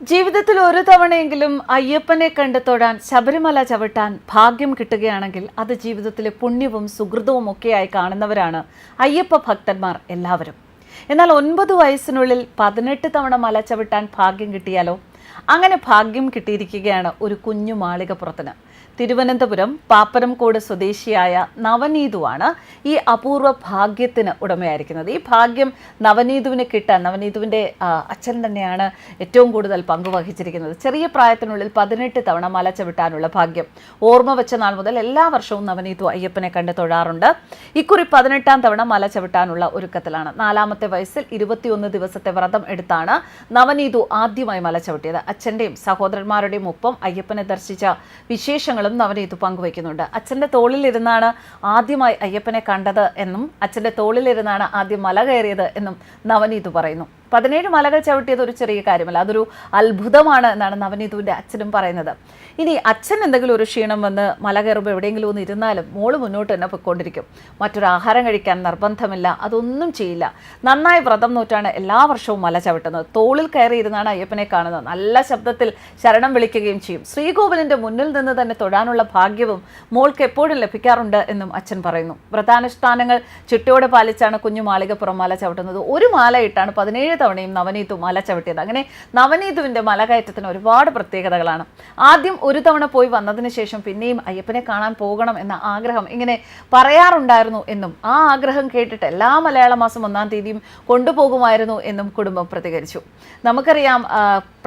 ജീവിതത്തിൽ ഒരു തവണയെങ്കിലും അയ്യപ്പനെ കണ്ട് ശബരിമല ചവിട്ടാൻ ഭാഗ്യം കിട്ടുകയാണെങ്കിൽ അത് ജീവിതത്തിലെ പുണ്യവും സുഹൃതവും ഒക്കെയായി കാണുന്നവരാണ് അയ്യപ്പ ഭക്തന്മാർ എല്ലാവരും. എന്നാൽ ഒൻപത് വയസ്സിനുള്ളിൽ പതിനെട്ട് തവണ മല ചവിട്ടാൻ ഭാഗ്യം കിട്ടിയാലോ? അങ്ങനെ ഭാഗ്യം കിട്ടിയിരിക്കുകയാണ് ഒരു കുഞ്ഞു മാളികപ്പുറത്തിന്. തിരുവനന്തപുരം പാപ്പരംകോട് സ്വദേശിയായ നവനീതുവാണ് ഈ അപൂർവ ഭാഗ്യത്തിന് ഉടമയായിരിക്കുന്നത്. ഈ ഭാഗ്യം നവനീതുവിന് കിട്ടാൻ നവനീതുവിന്റെ അച്ഛൻ തന്നെയാണ് ഏറ്റവും കൂടുതൽ പങ്കുവഹിച്ചിരിക്കുന്നത് ചെറിയ പ്രായത്തിനുള്ളിൽ പതിനെട്ട് തവണ മല ചവിട്ടാനുള്ള ഭാഗ്യം ഓർമ്മ വെച്ച നാൾ മുതൽ എല്ലാ വർഷവും നവനീതു അയ്യപ്പനെ കണ്ട് തൊഴാറുണ്ട്. ഇക്കുറി പതിനെട്ടാം തവണ മല ചവിട്ടാനുള്ള ഒരുക്കത്തിലാണ്. നാലാമത്തെ വയസ്സിൽ ഇരുപത്തിയൊന്ന് ദിവസത്തെ വ്രതം എടുത്താണ് നവനീതു ആദ്യമായി മല ചവിട്ടിയത് അച്ഛന്റെയും സഹോദരന്മാരുടെയും ഒപ്പം അയ്യപ്പനെ ദർശിച്ച വിശേഷങ്ങളും നവനീതു പങ്കുവയ്ക്കുന്നുണ്ട്. അച്ഛന്റെ തോളിലിരുന്നാണ് ആദ്യമായി അയ്യപ്പനെ കണ്ടത് എന്നും അച്ഛന്റെ തോളിലിരുന്നാണ് ആദ്യം മല കയറിയത് എന്നും നവനീതു പറയുന്നു. പതിനേഴ് മലകൾ ചവിട്ടിയത് ഒരു ചെറിയ കാര്യമല്ല അതൊരു അത്ഭുതമാണ് എന്നാണ് നവനീതുവിന്റെ അച്ഛനും പറയുന്നത്. ഇനി അച്ഛൻ എന്തെങ്കിലും ഒരു ക്ഷീണം വന്ന് മല കയറുമ്പോൾ എവിടെയെങ്കിലും ഒന്ന് ഇരുന്നാലും മോൾ മുന്നോട്ട് തന്നെ പൊയ്ക്കൊണ്ടിരിക്കും. മറ്റൊരു ആഹാരം കഴിക്കാൻ നിർബന്ധമില്ല അതൊന്നും ചെയ്യില്ല. നന്നായി വ്രതം നോറ്റാണ് എല്ലാ വർഷവും മല ചവിട്ടുന്നത്. തോളിൽ കയറി ഇരുന്നാണ് അയ്യപ്പനെ കാണുന്നത്. നല്ല ശബ്ദത്തിൽ ശരണം വിളിക്കുകയും ചെയ്യും. ശ്രീകോവിലിന്റെ മുന്നിൽ നിന്ന് തന്നെ തൊഴാനുള്ള ഭാഗ്യവും മോൾക്ക് എപ്പോഴും ലഭിക്കാറുണ്ട് എന്നും അച്ഛൻ പറയുന്നു. വ്രതാനുഷ്ഠാനങ്ങൾ ചിട്ടയോടെ പാലിച്ചാണ് കുഞ്ഞു മാളികപ്പുറം മല ചവിട്ടുന്നത്. ഒരു മാല ഇട്ടാണ് പതിനേഴ് തവണയും നവനീതു മല ചവിട്ടിയത്. അങ്ങനെ നവനീതുവിന്റെ മലകയറ്റത്തിന് ഒരുപാട് പ്രത്യേകതകളാണ്. ആദ്യം ഒരു തവണ പോയി വന്നതിന് ശേഷം പിന്നെയും അയ്യപ്പനെ കാണാൻ പോകണം എന്ന ആഗ്രഹം ഇങ്ങനെ പറയാറുണ്ടായിരുന്നു എന്നും ആ ആഗ്രഹം കേട്ടിട്ട് എല്ലാ മലയാള മാസം ഒന്നാം തീയതിയും കൊണ്ടുപോകുമായിരുന്നു എന്നും കുടുംബം പ്രതികരിച്ചു. നമുക്കറിയാം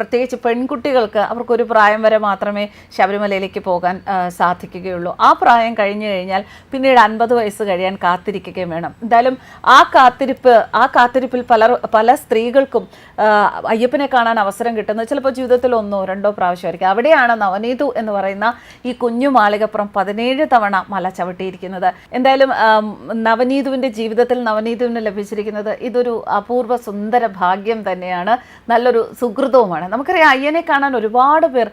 പ്രത്യേകിച്ച് പെൺകുട്ടികൾക്ക് അവർക്കൊരു പ്രായം വരെ മാത്രമേ ശബരിമലയിലേക്ക് പോകാൻ സാധിക്കുകയുള്ളൂ. ആ പ്രായം കഴിഞ്ഞു കഴിഞ്ഞാൽ പിന്നീട് അൻപത് വയസ്സ് കഴിയാൻ കാത്തിരിക്കുകയും വേണം. എന്തായാലും ആ കാത്തിരിപ്പ് ആ കാത്തിരിപ്പിൽ പലർ പല സ്ത്രീകൾക്കും അയ്യപ്പനെ കാണാൻ അവസരം കിട്ടുന്നത് ചിലപ്പോൾ ജീവിതത്തിൽ ഒന്നോ രണ്ടോ പ്രാവശ്യമായിരിക്കും. അവിടെയാണ് നവനീതു എന്ന് പറയുന്ന ഈ കുഞ്ഞു മാളികപ്പുറം പതിനേഴ് തവണ മല ചവിട്ടിയിരിക്കുന്നത്. എന്തായാലും നവനീതുവിന്റെ ജീവിതത്തിൽ നവനീതുവിന് ലഭിച്ചിരിക്കുന്നത് ഇതൊരു അപൂർവ സുന്ദര ഭാഗ്യം തന്നെയാണ്. നല്ലൊരു സുഹൃതവുമാണ് നമുക്കറിയാം അയ്യനെ കാണാൻ ഒരുപാട് പേർ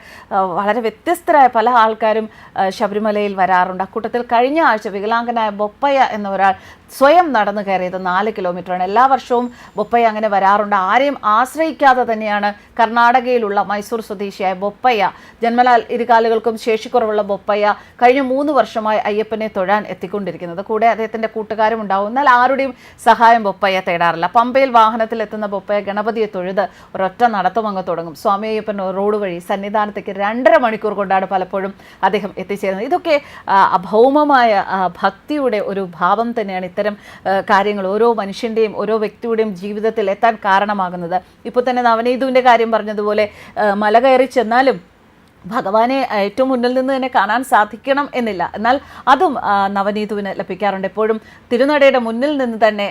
വളരെ വ്യത്യസ്തരായ പല ആൾക്കാരും ശബരിമലയിൽ വരാറുണ്ട്. അക്കൂട്ടത്തിൽ കഴിഞ്ഞ ആഴ്ച വികലാംഗനായ ബൊപ്പയ്യ എന്ന ഒരാൾ സ്വയം നടന്നു കയറിയത് നാല് കിലോമീറ്ററാണ്. എല്ലാ വർഷവും ബൊപ്പയ്യ അങ്ങനെ വരാറുണ്ട്. ആരെയും ആശ്രയിക്കാതെ തന്നെയാണ് കർണാടകയിലുള്ള മൈസൂർ സ്വദേശിയായ ബൊപ്പയ്യ ജന്മലാൽ ഇരുകാലുകൾക്കും ശേഷിക്കുറവുള്ള ബൊപ്പയ്യ കഴിഞ്ഞ മൂന്ന് വർഷമായി അയ്യപ്പനെ തൊഴാൻ എത്തിക്കൊണ്ടിരിക്കുന്നത്. കൂടെ അദ്ദേഹത്തിന്റെ കൂട്ടുകാരും ഉണ്ടാവും. എന്നാൽ ആരുടെയും സഹായം ബൊപ്പയ്യ തേടാറില്ല. പമ്പയിൽ വാഹനത്തിൽ എത്തുന്ന ബൊപ്പയ്യ ഗണപതിയെ തൊഴുത് ഒരൊറ്റ നടത്തം അങ്ങ് തുടങ്ങും. സ്വാമി അയ്യപ്പൻ റോഡ് വഴി സന്നിധാനത്തേക്ക് രണ്ടര മണിക്കൂർ കൊണ്ടാണ് പലപ്പോഴും അദ്ദേഹം എത്തിച്ചേരുന്നത്. ഇതൊക്കെ അഭൗമമായ ഭക്തിയുടെ ഒരു ഭാവം തന്നെയാണ് ഇത്തരം കാര്യങ്ങൾ ഓരോ മനുഷ്യന്റെയും ഓരോ വ്യക്തിയുടെയും ജീവിതത്തിൽ എത്താൻ കാരണമാകുന്നത്. ഇപ്പോൾ തന്നെ നവനീതുവിന്റെ കാര്യം പറഞ്ഞതുപോലെ മല കയറി ചെന്നാലും ഭഗവാനെ ഏറ്റവും മുന്നിൽ നിന്ന് തന്നെ കാണാൻ സാധിക്കണം എന്നില്ല. എന്നാൽ അതും നവനീതുവിന് ലഭിക്കാറുണ്ട്. എപ്പോഴും തിരുനടയുടെ മുന്നിൽ നിന്ന് തന്നെ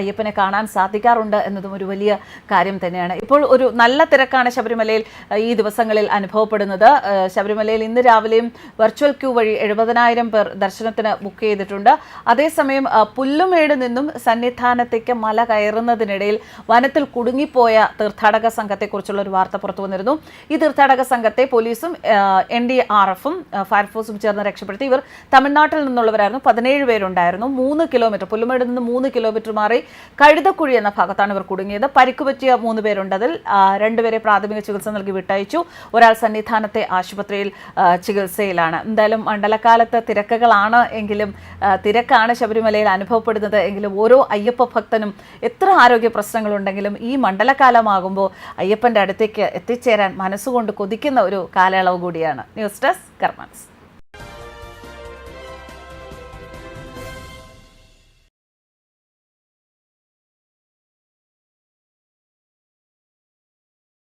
അയ്യപ്പനെ കാണാൻ സാധിക്കാറുണ്ട് എന്നതും ഒരു വലിയ കാര്യം തന്നെയാണ്. ഇപ്പോൾ ഒരു നല്ല തിരക്കാണ് ശബരിമലയിൽ ഈ ദിവസങ്ങളിൽ അനുഭവപ്പെടുന്നത്. ശബരിമലയിൽ ഇന്ന് രാവിലെയും വെർച്വൽ ക്യൂ വഴി എഴുപതിനായിരം പേർ ദർശനത്തിന് ബുക്ക് ചെയ്തിട്ടുണ്ട്. അതേസമയം പുല്ലുമേട് നിന്നും സന്നിധാനത്തേക്ക് മല കയറുന്നതിനിടയിൽ വനത്തിൽ കുടുങ്ങിപ്പോയ തീർത്ഥാടക സംഘത്തെക്കുറിച്ചുള്ള ഒരു വാർത്ത പുറത്തു വന്നിരുന്നു. ഈ തീർത്ഥാടക സംഘത്തെ പോലീസും എൻ ഡി ആർ എഫും ഫയർഫോഴ്സും ചേർന്ന് രക്ഷപ്പെടുത്തി. ഇവർ തമിഴ്നാട്ടിൽ നിന്നുള്ളവരായിരുന്നു. പതിനേഴ് പേരുണ്ടായിരുന്നു. മൂന്ന് കിലോമീറ്റർ പുല്ലുമേട് നിന്ന് മൂന്ന് കിലോമീറ്റർ മാറി കഴുതക്കുഴി എന്ന ഭാഗത്താണ് ഇവർ കുടുങ്ങിയത്. പരിക്ക് പറ്റിയ മൂന്ന് പേരുണ്ട് അതിൽ രണ്ടുപേരെ പ്രാഥമിക ചികിത്സ നൽകി വിട്ടയച്ചു. ഒരാൾ സന്നിധാനത്തെ ആശുപത്രിയിൽ ചികിത്സയിലാണ്. എന്തായാലും മണ്ഡലകാലത്ത് തിരക്കുകളാണ് എങ്കിലും തിരക്കാണ് ശബരിമലയിൽ അനുഭവപ്പെടുന്നത് എങ്കിലും ഓരോ അയ്യപ്പ ഭക്തനും എത്ര ആരോഗ്യ പ്രശ്നങ്ങളുണ്ടെങ്കിലും ഈ മണ്ഡലകാലമാകുമ്പോൾ അയ്യപ്പന്റെ അടുത്തേക്ക് എത്തിച്ചേരാൻ മനസ്സുകൊണ്ട് കൊതിക്കുന്ന ഒരു കാലയളവ് കൂടിയാണ്. News desk കർമാൻസ്.